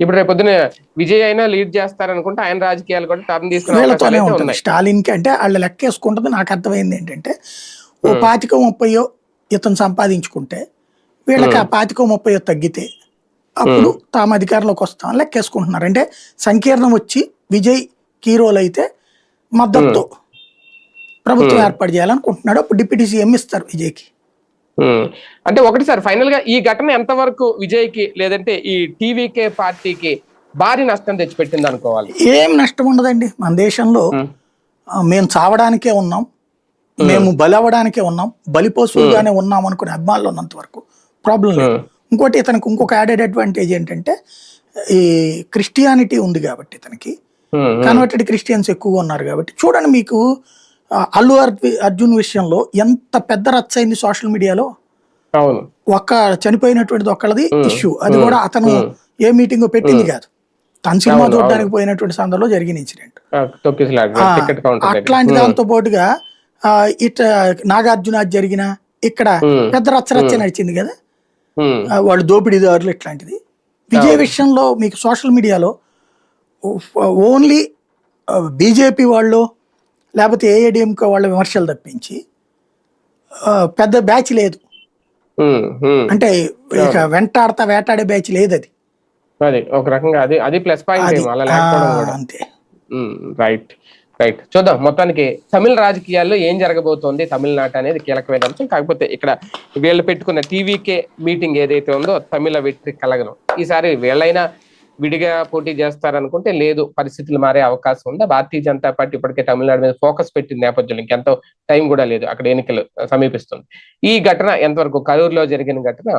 ఇప్పుడు రేపు పొద్దున విజయ్ అయినా లీడ్ చేస్తారనుకుంటే ఆయన రాజకీయాలు కూడా టర్న్ తీసుకునే స్టాలిన్కి అంటే వాళ్ళు లెక్కేసుకుంటుంది నాకు అర్థమైంది ఏంటంటే ఓ. పాతికో ముప్పయో ఇతను సంపాదించుకుంటే వీళ్ళకి ఆ పాతికో ముప్పయో తగ్గితే అప్పుడు తాము అధికారంలోకి వస్తామని లెక్కేసుకుంటున్నారు అంటే సంకీర్ణం వచ్చి విజయ్ కీరోలు అయితే మద్దతు ప్రభుత్వం. ఏర్పాటు చేయాలనుకుంటున్నాడు. అప్పుడు డిప్యూటీ సీఎం ఇస్తారు విజయ్కి. అంటే ఒకటి సార్ ఫైనల్గా ఈ ఘటన ఎంతవరకు విజయ్కి లేదంటే ఈ టీవీకే పార్టీకి భారీ నష్టం తెచ్చిపెట్టింది అనుకోవాలి. ఏం నష్టం ఉండదండి. మన దేశంలో మేము. చావడానికే ఉన్నాం. మేము. బలి అవ్వడానికే ఉన్నాం. బలిపోసులుగానే ఉన్నాం అనుకునే అభిమానులు ఉన్నంత వరకు ప్రాబ్లం లేదు. ఇంకోటి ఇతనికి ఇంకొక యాడెడ్ అడ్వాంటేజ్ ఏంటంటే ఈ క్రిస్టియానిటీ ఉంది కాబట్టి ఇతనికి. కన్వర్టెడ్ క్రిస్టియన్స్ ఎక్కువగా ఉన్నారు కాబట్టి. చూడండి మీకు అల్లు అర్జు- అర్జున్ విషయంలో ఎంత పెద్ద రచ్చ అయింది సోషల్ మీడియాలో? అవును. ఒక్క చనిపోయినటువంటిది ఒక్కళ్ళది ఇష్యూ. అది కూడా అతను. ఏ మీటింగ్ పెట్టింది కాదు. తన సినిమా చూడడానికి పోయినటువంటి సందర్భంలో జరిగిన ఇన్సిడెంట్. అట్లాంటి దాంతో పాటుగా ఇట నాగార్జున జరిగిన ఇక్కడ. పెద్ద రచ్చ రచ్చ నడిచింది కదా? వాళ్ళు దోపిడీదారులు ఇట్లాంటిది. విజయ్ విషయంలో మీకు సోషల్ మీడియాలో ఓన్లీ బీజేపీ వాళ్ళు లేకపోతే ఏఐడిఎంకే వాళ్ళ విమర్శలు తప్పించి పెద్ద బ్యాచ్ లేదు. అంటే ఇక వెంటాడతా వేటాడే బ్యాచ్ లేదు అది. అది ఒక రకంగా అది అది ప్లస్ పాయింట్ అంతే. Right right. చూద్దాం మొత్తానికి తమిళ రాజకీయాల్లో ఏం జరగబోతోంది తమిళనాట అనేది కీలకమైన అంశం. కాకపోతే ఇక్కడ వీళ్ళు పెట్టుకున్న టీవీకే మీటింగ్ ఏదైతే ఉందో తమిళ వెట్రి కలగను. ఈసారి వీళ్ళైనా విడిగా పోటీ చేస్తారనుకుంటే లేదు పరిస్థితులు మారే అవకాశం ఉందా? భారతీయ జనతా పార్టీ ఇప్పటికే తమిళనాడు మీద ఫోకస్ పెట్టిన నేపథ్యంలో ఇంకెంతో టైం కూడా లేదు అక్కడ ఎన్నికలు సమీపిస్తుంది. ఈ ఘటన ఎంతవరకు కరూరులో జరిగిన ఘటన